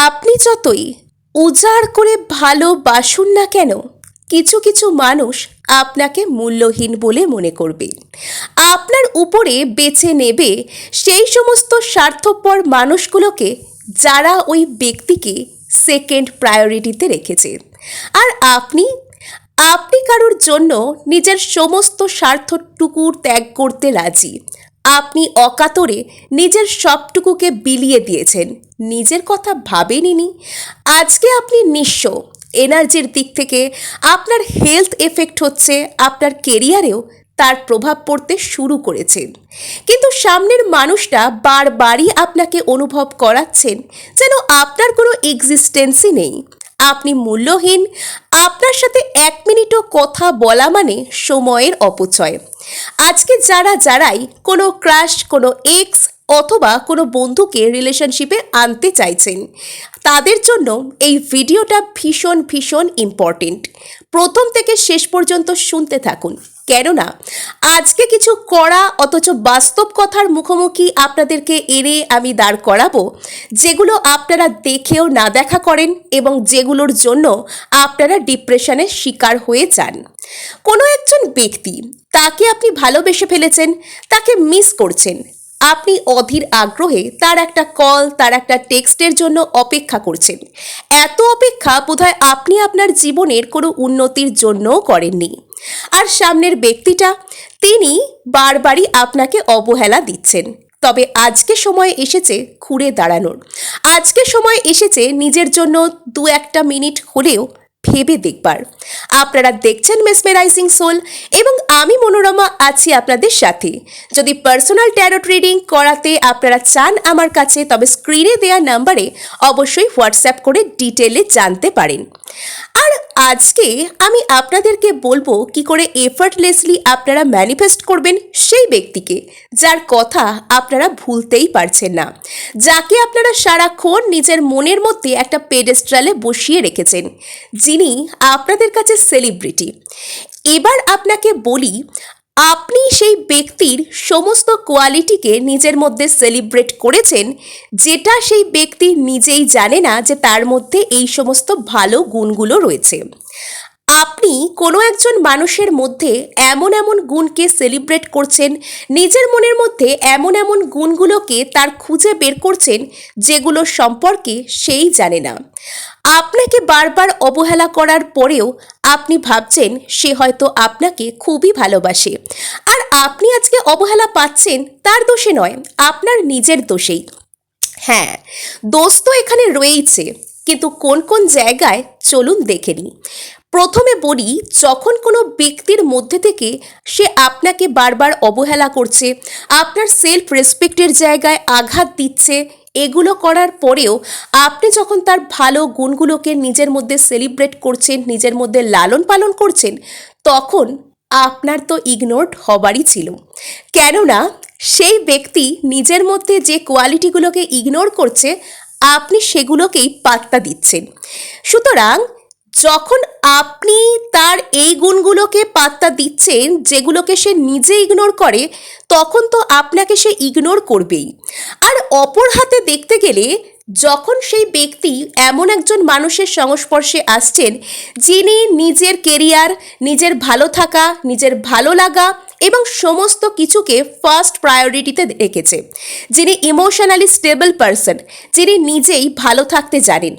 আপনি যতই উজাড় করে ভালোবাসুন না কেন, কিছু কিছু মানুষ আপনাকে মূল্যহীন বলে মনে করবে। আপনার উপরে বেছে নেবে সেই সমস্ত স্বার্থপর মানুষগুলোকে যারা ওই ব্যক্তিকে সেকেন্ড প্রায়োরিটিতে রেখেছে। আর আপনি আপনি কারোর জন্য নিজের সমস্ত স্বার্থটুকু ত্যাগ করতে রাজি। আপনি অকাতরে নিজের সবটুকুকে বিলিয়ে দিয়েছেন। নিজের কথা ভাবেননি আজকে আপনি নিঃস্ব। এনার্জির দিক থেকে আপনার হেলথ এফেক্ট হচ্ছে, আপনার কেরিয়ারেও তার প্রভাব পড়তে শুরু করেছে কিন্তু সামনের মানুষটা বারবারই আপনাকে অনুভব করাচ্ছেন যেন আপনার কোনো এক্সিস্টেন্সই নেই। আপনি মূল্যহীন, আপনার সাথে এক মিনিটও কথা বলা মানে সময়ের অপচয়। আজকে যারা যারাই কোনো ক্রাশ কোনো এক্স অথবা কোনো বন্ধুকে রিলেশনশিপে আনতে চাইছেন, তাদের জন্য এই ভিডিওটা ভীষণ ভীষণ ইম্পর্টেন্ট প্রথম থেকে শেষ পর্যন্ত শুনতে থাকুন। কেননা আজকে কিছু কড়া অথচ বাস্তব কথার মুখোমুখি আপনাদেরকে এনে আমি দাঁড় করাবো, যেগুলো আপনারা দেখেও না দেখা করেন এবং যেগুলোর জন্য আপনারা ডিপ্রেশনের শিকার হয়ে যান। কোনো একজন ব্যক্তি তাকে আপনি ভালোবেসে ফেলেছেন, তাকে মিস করছেন, আপনি অধীর আগ্রহে তার একটা কল, তার একটা টেক্সটের জন্য অপেক্ষা করছেন। এত অপেক্ষা বোধহয় আপনি আপনার জীবনের কোনো উন্নতির জন্যও করেননি। আর সামনের ব্যক্তিটা, তিনি বারবারই আপনাকে অবহেলা দিচ্ছেন। তবে আজকে সময় এসেছে ঘুরে দাঁড়ানোর। আজকে সময় এসেছে নিজের জন্য দু একটা মিনিট হলেও ভেবে দেখবার। আপনারা দেখছেন মেসমেরাইজিং সোল এবং আমি মনোরমা আছি আপনাদের সাথে। যদি পার্সোনাল ট্যারোট রিডিং করাতে আপনারা চান আমার কাছে, তবে স্ক্রিনে দেওয়া নাম্বারে অবশ্যই হোয়াটসঅ্যাপ করে ডিটেলে জানতে পারেন। আর আজকে আমি আপনাদেরকে বলব কি করে এফার্টলেসলি আপনারা ম্যানিফেস্ট করবেন সেই ব্যক্তিকে, যার কথা আপনারা ভুলতেই পারছেন না। যাকে আপনারা সারাক্ষণ নিজের মনের মধ্যে একটা পেডেস্ট্রালে বসিয়ে রেখেছেন, যিনি আপনাদের কাছে সেলিব্রিটি এবার আপনাকে বলি, আপনি সেই ব্যক্তির সমস্ত কোয়ালিটিকে নিজের মধ্যে সেলিব্রেট করেছেন, যেটা সেই ব্যক্তি নিজেই জানে না যে তার মধ্যে এই সমস্ত ভালো গুণগুলো রয়েছে। আপনি কোনো একজন মানুষের মধ্যে এমন এমন গুণকে সেলিব্রেট করছেন, নিজের মনের মধ্যে এমন এমন গুণগুলোকে তার খুঁজে বের করছেন, যেগুলো সম্পর্কে সেই জানে না। আপনাকে বারবার অবহেলা করার পরেও আপনি ভাবছেন সে হয়তো আপনাকে খুবই ভালোবাসে। আর আপনি আজকে অবহেলা পাচ্ছেন, তার দোষে নয়, আপনার নিজের দোষেই। হ্যাঁ দোষ তো এখানে রয়েইছে, কিন্তু কোন কোন জায়গায় চলুন দেখে নিই। প্রথমে বলি, যখন কোনো ব্যক্তির মধ্যে থেকে সে আপনাকে বারবার অবহেলা করছে, আপনার সেলফ রেসপেক্টের জায়গায় আঘাত দিচ্ছে, এগুলো করার পরেও আপনি যখন তার ভালো গুণগুলোকে নিজের মধ্যে সেলিব্রেট করছেন, নিজের মধ্যে লালন পালন করছেন, তখন আপনার তো ইগনোরড হবারই ছিল। কেননা, সেই ব্যক্তি নিজের মধ্যে যে কোয়ালিটিগুলোকে ইগনোর করছে, আপনি সেগুলোকেই পাত্তা দিচ্ছেন। সুতরাং যখন আপনি তার এই গুণগুলোকে পাত্তা দিচ্ছেন, যেগুলোকে সে নিজে ইগনোর করে, তখন তো আপনাকে সে ইগনোর করবেই। আর অপর হাতে দেখতে গেলে, যখন সেই ব্যক্তি এমন একজন মানুষের সংস্পর্শে আসছেন, যিনি নিজের কেরিয়ার নিজের ভালো থাকা, নিজের ভালো লাগা এবং সমস্ত কিছুকে ফার্স্ট প্রায়োরিটিতে রেখেছে। যিনি ইমোশনালি স্টেবল পারসন যিনি নিজেই ভালো থাকতে জানেন।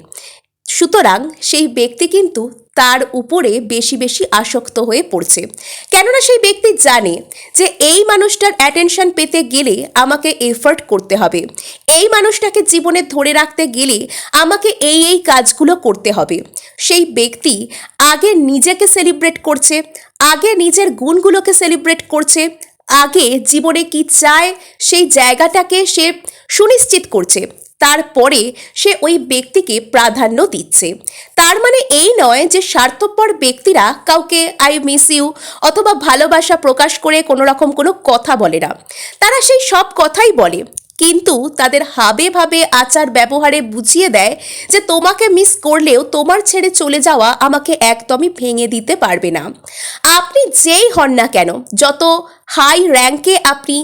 সুতরাং সেই ব্যক্তি কিন্তু তার উপরে বেশি বেশি আসক্ত হয়ে পড়ছে। কেননা সেই ব্যক্তি জানে যে এই মানুষটার অ্যাটেনশন পেতে গেলে আমাকে এফার্ট করতে হবে। এই মানুষটাকে জীবনে ধরে রাখতে গেলে আমাকে এই এই কাজগুলো করতে হবে। সেই ব্যক্তি আগে নিজেকে সেলিব্রেট করছে, আগে নিজের গুণগুলোকে সেলিব্রেট করছে, আগে জীবনে কি চায় সেই জায়গাটাকে সে সুনিশ্চিত করছে। তারপরে সে ওই ব্যক্তিকে প্রাধান্য দিচ্ছে। তার মানে এই নয় যে স্বার্থপর ব্যক্তিরা কাউকে আই মিস ইউ অথবা ভালোবাসা প্রকাশ করে কোনো রকম কোনো কথা বলে না। তারা সেই সব কথাই বলে, কিন্তু তাদের হাবে ভাবে আচার ব্যবহারে বুঝিয়ে দেয় যে তোমাকে মিস করলেও তোমার ছেড়ে চলে যাওয়া আমাকে একদমই ভেঙে দিতে পারবে না। আপনি যেই হন না কেন, যত হাই র্যাঙ্কে আপনি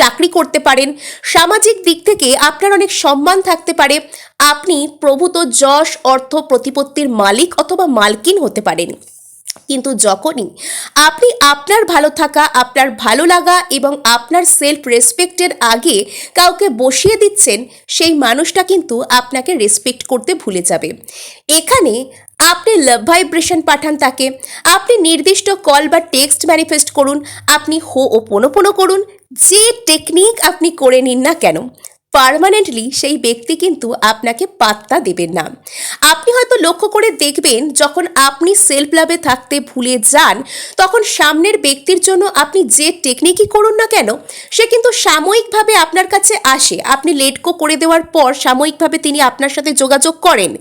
চাকরি করতে পারেন। সামাজিক দিক থেকে আপনার অনেক সম্মান থাকতে পারে। আপনি প্রভূত যশ, অর্থ, প্রতিপত্তির মালিক অথবা মালকিন হতে পারেন। কিন্তু যখনই আপনি আপনার ভালো থাকা, আপনার ভালো লাগা এবং আপনার সেলফ রেসপেক্টের আগে কাউকে বসিয়ে দিচ্ছেন, সেই মানুষটা কিন্তু আপনাকে রেসপেক্ট করতে ভুলে যাবে। এখানে আপনি লাভ ভাইব্রেশন পাঠান তাকে। আপনি নির্দিষ্ট কল বা টেক্সট ম্যানিফেস্ট করুন। আপনি হো ও পোনো পোনো করুন। যে টেকনিক আপনি করে নিন না কেন। পার্মানেন্টলি সেই ব্যক্তি কিন্তু আপনাকে পাত্তা দেবেন না। আপনি হয়তো লক্ষ্য করে দেখবেন, যখন আপনি সেলফ লাভে থাকতে ভুলে যান, তখন সামনের ব্যক্তির জন্য আপনি যে টেকনিকই করুন না কেন, সে কিন্তু সাময়িকভাবে আপনার কাছে আসে। আপনি লেটকো করে দেওয়ার পর সাময়িকভাবে তিনি আপনার সাথে যোগাযোগ করেন।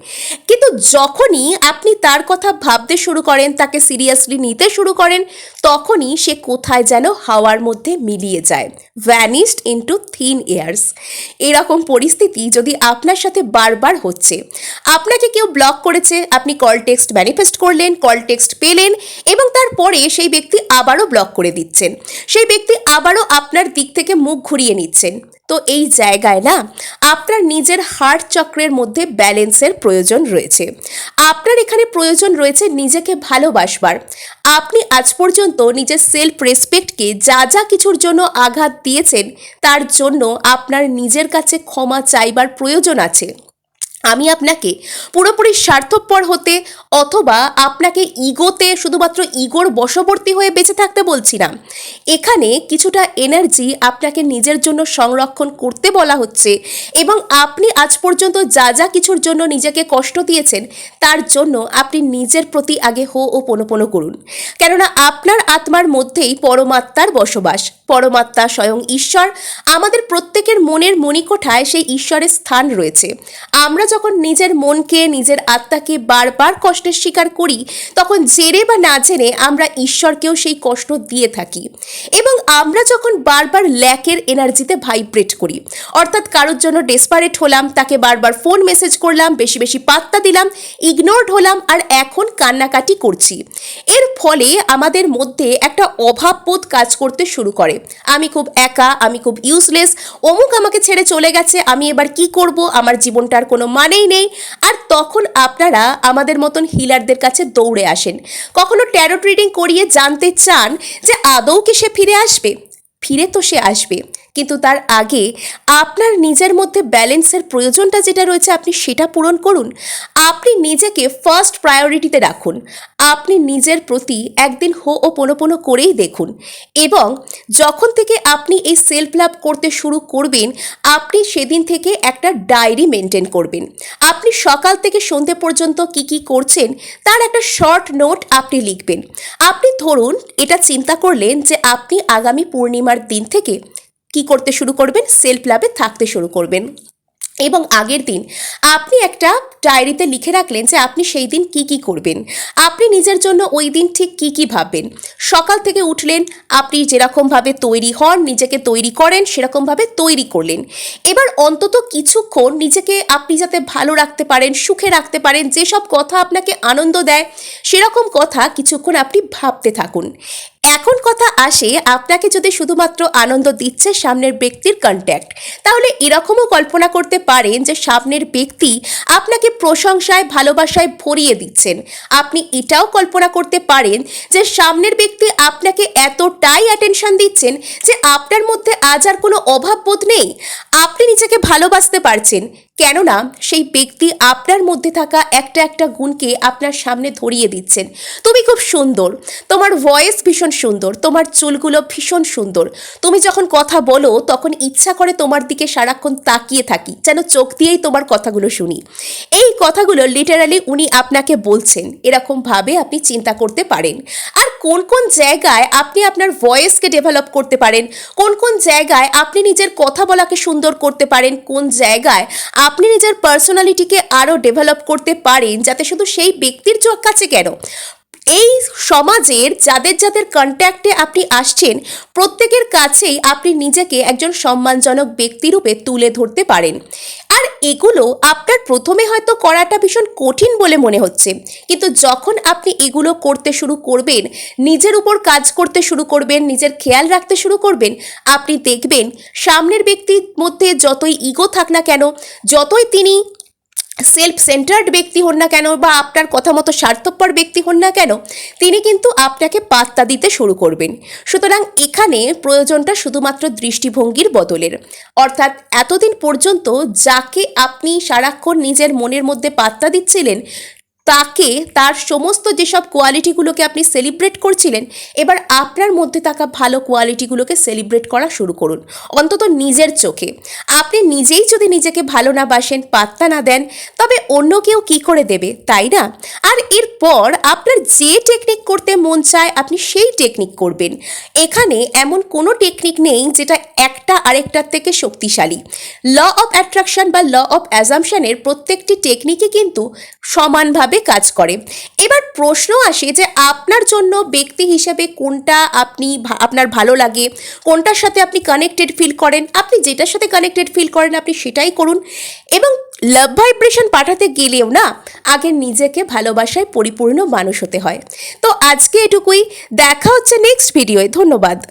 কিন্তু যখনই আপনি তার কথা ভাবতে শুরু করেন, তাকে সিরিয়াসলি নিতে শুরু করেন, তখনই সে কোথায় যেন হাওয়ার মধ্যে মিলিয়ে যায়। ভ্যানিসড ইন্টু থিন এয়ার্স এরকম পরিস্থিতি যদি আপনার সাথে বারবার হচ্ছে। আপনাকে কেউ ব্লক করেছে, আপনি কল টেক্সট ম্যানিফেস্ট করলেন কল টেক্সট পেলেন এবং তারপরে সেই ব্যক্তি আবারও ব্লক করে দিচ্ছেন। সেই ব্যক্তি আবারও আপনার দিক থেকে মুখ ঘুরিয়ে নিচ্ছেন। তো এই জায়গায় না আপনার নিজের হার্ট চক্রের মধ্যে ব্যালেন্সের প্রয়োজন রয়েছে। আপনার এখানে প্রয়োজন রয়েছে নিজেকে ভালোবাসবার। আপনি আজ পর্যন্ত নিজের সেলফ রেসপেক্টকে যা যা কিছুর জন্য আঘাত দিয়েছেন, তার জন্য আপনার নিজের কাছে ক্ষমা চাইবার প্রয়োজন আছে। আমি আপনাকে পুরোপুরি স্বার্থপর হতে অথবা আপনাকে ইগোতে শুধুমাত্র ইগোর বশবর্তী হয়ে বেঁচে থাকতে বলছি না। এখানে কিছুটা এনার্জি আপনাকে নিজের জন্য সংরক্ষণ করতে বলা হচ্ছে এবং আপনি আজ পর্যন্ত যা যা কিছুর জন্য নিজেকে কষ্ট দিয়েছেন, তার জন্য আপনি নিজের প্রতি আগে হো ও পোনোপোনো করুন। কেননা আপনার আত্মার মধ্যেই পরমাত্মার বসবাস। পরমাত্মা স্বয়ং ঈশ্বর। আমাদের প্রত্যেকের মনের মণিকোঠায় সেই ঈশ্বরের স্থান রয়েছে। আমরা যখন নিজের মনকে, নিজের আত্মাকে বারবার কষ্টের শিকার করি, তখন জেনে বা না জেনে আমরা ঈশ্বরকেও সেই কষ্ট দিয়ে থাকি। এবং আমরা যখন বারবার ল্যাকের এনার্জিতে ভাইব্রেট করি, অর্থাৎ কারোর জন্য ডেসপারেট হলাম, তাকে বারবার ফোন মেসেজ করলাম, বেশি বেশি পাত্তা দিলাম, ইগনোরড হলাম আর এখন কান্নাকাটি করছি। এর ফলে আমাদের মধ্যে একটা অভাববোধ কাজ করতে শুরু করে। আমি খুব একা, আমি খুব ইউজলেস অমুক আমাকে ছেড়ে চলে গেছে, আমি এবার কি করব? আমার জীবনটার কোনো মানেই নেই। আর তখন আপনারা আমাদের মতন হিলারদের কাছে দৌড়ে আসেন। কখনো ট্যারো ট্রেডিং করিয়ে জানতে চান যে আদৌ কি সে ফিরে আসবে? ফিরে তো সে আসবে, কিন্তু তার আগে আপনার নিজের মধ্যে ব্যালেন্সের প্রয়োজনটা যেটা রয়েছে আপনি সেটা পূরণ করুন। আপনি নিজেকে ফার্স্ট প্রায়োরিটিতে রাখুন। আপনি নিজের প্রতি একদিন হো ও পোনো করেই দেখুন এবং যখন থেকে আপনি এই সেলফ লাভ করতে শুরু করবেন, আপনি সেদিন থেকে একটা ডায়েরি মেনটেন করবেন। আপনি সকাল থেকে সন্ধে পর্যন্ত কি কি করছেন, তার একটা শর্ট নোট আপনি লিখবেন। আপনি ধরুন এটা চিন্তা করলেন যে আপনি আগামী পূর্ণিমার দিন থেকে কি করতে শুরু করবেন? সেলফ লাভে থাকতে শুরু করবেন। এবং আগের দিন আপনি একটা ডায়েরিতে লিখে রাখলেন যে আপনি সেই দিন কি কি করবেন। আপনি নিজের জন্য ওই দিন ঠিক কি কি ভাববেন? সকাল থেকে উঠলেন, আপনি যেরকমভাবে তৈরি হন, নিজেকে তৈরি করেন, সেরকমভাবে তৈরি করলেন। এবার অন্তত কিছুক্ষণ নিজেকে আপনি যাতে ভালো রাখতে পারেন, সুখে রাখতে পারেন, যেসব কথা আপনাকে আনন্দ দেয়, সেরকম কথা কিছুক্ষণ আপনি ভাবতে থাকুন। এখন কথা আসে, আপনাকে যদি শুধুমাত্র আনন্দ দিচ্ছে সামনের ব্যক্তির কন্ট্যাক্ট তাহলে এরকমও কল্পনা করতে পারেন যে সামনের ব্যক্তি আপনাকে প্রশংসায়, ভালোবাসায় ভরিয়ে দিচ্ছেন। আপনি এটাও কল্পনা করতে পারেন যে সামনের ব্যক্তি আপনাকে এতটাই অ্যাটেনশন দিচ্ছেন যে আপনার মধ্যে আজ আর কোনো অভাববোধ নেই। আপনি নিজেকে ভালোবাসতে পারছেন কেননা সেই ব্যক্তি আপনার মধ্যে থাকা একটা একটা গুণকে আপনার সামনে ধরিয়ে দিচ্ছেন। তুমি খুব সুন্দর। তোমার ভয়েস ভীষণ সুন্দর। তোমার চুলগুলো ভীষণ সুন্দর। তুমি যখন কথা বলো, তখন ইচ্ছা করে তোমার দিকে সারাক্ষণ তাকিয়ে থাকি, যেন চোখ দিয়েই তোমার কথাগুলো শুনি। এই কথাগুলো লিটারালি উনি আপনাকে বলছেন। এরকমভাবে আপনি চিন্তা করতে পারেন। আর কোন কোন জায়গায় আপনি আপনার ভয়েসকে ডেভেলপ করতে পারেন? কোন কোন জায়গায় আপনি নিজের কথা বলাকে সুন্দর করতে পারেন? কোন জায়গায় আপনি নিজের পার্সোনালিটিকে আরও ডেভেলপ করতে পারেন যাতে শুধু সেই ব্যক্তির কাছে কেন? এই সমাজের যাদের যাদের কন্ট্যাক্টে আপনি আসছেন, প্রত্যেকের কাছেই আপনি নিজেকে একজন সম্মানজনক ব্যক্তিরূপে তুলে ধরতে পারেন। আর এগুলো আপনার প্রথমে হয়তো করাটা ভীষণ কঠিন বলে মনে হচ্ছে। কিন্তু যখন আপনি এগুলো করতে শুরু করবেন, নিজের উপর কাজ করতে শুরু করবেন, নিজের খেয়াল রাখতে শুরু করবেন, আপনি দেখবেন সামনের ব্যক্তির মধ্যে যতই ইগো থাক না কেন, যতই তিনি সেলফ সেন্টার্ড ব্যক্তি হন না কেন বা আপনার কথা মতো স্বার্থপর ব্যক্তি হন না কেন, তিনি কিন্তু আপনাকে পাত্তা দিতে শুরু করবেন। সুতরাং এখানে প্রয়োজনটা শুধুমাত্র দৃষ্টিভঙ্গির বদলের। অর্থাৎ এতদিন পর্যন্ত যাকে আপনি সারাক্ষণ নিজের মনের মধ্যে পাত্তা দিচ্ছিলেন তাকে তার সমস্ত যেসব কোয়ালিটিগুলোকে আপনি সেলিব্রেট করছিলেন, এবার আপনার মধ্যে থাকা ভালো কোয়ালিটিগুলোকে সেলিব্রেট করা শুরু করুন। অন্তত নিজের চোখে। আপনি নিজেই যদি নিজেকে ভালো না বাসেন, পাত্তা না দেন, তবে অন্য কেউ কী করে দেবে, তাই না? আর এরপর আপনার যে টেকনিক করতে মন চায়, আপনি সেই টেকনিক করবেন। এখানে এমন কোনো টেকনিক নেই যেটা একটা আরেকটার থেকে শক্তিশালী। ল অফ অ্যাট্রাকশন বা ল অফ অ্যাজামশানের প্রত্যেকটি টেকনিকই কিন্তু সমানভাবে কাজ করে। এবার প্রশ্ন আসে যে আপনার জন্য ব্যক্তি হিসেবে কোনটা আপনি আপনার ভালো লাগে? কোনটার সাথে আপনি কানেক্টেড ফিল করেন? আপনি যেটার সাথে কানেক্টেড ফিল করেন, আপনি সেটাই করুন। এবং লাভ ভাইব্রেশন পাঠাতে গেলেও না, আগে নিজেকে ভালোবাসায় পরিপূর্ণ মানুষ হতে হয়। তো আজকে এটুকুই। দেখা হচ্ছে নেক্সট ভিডিওয় ধন্যবাদ।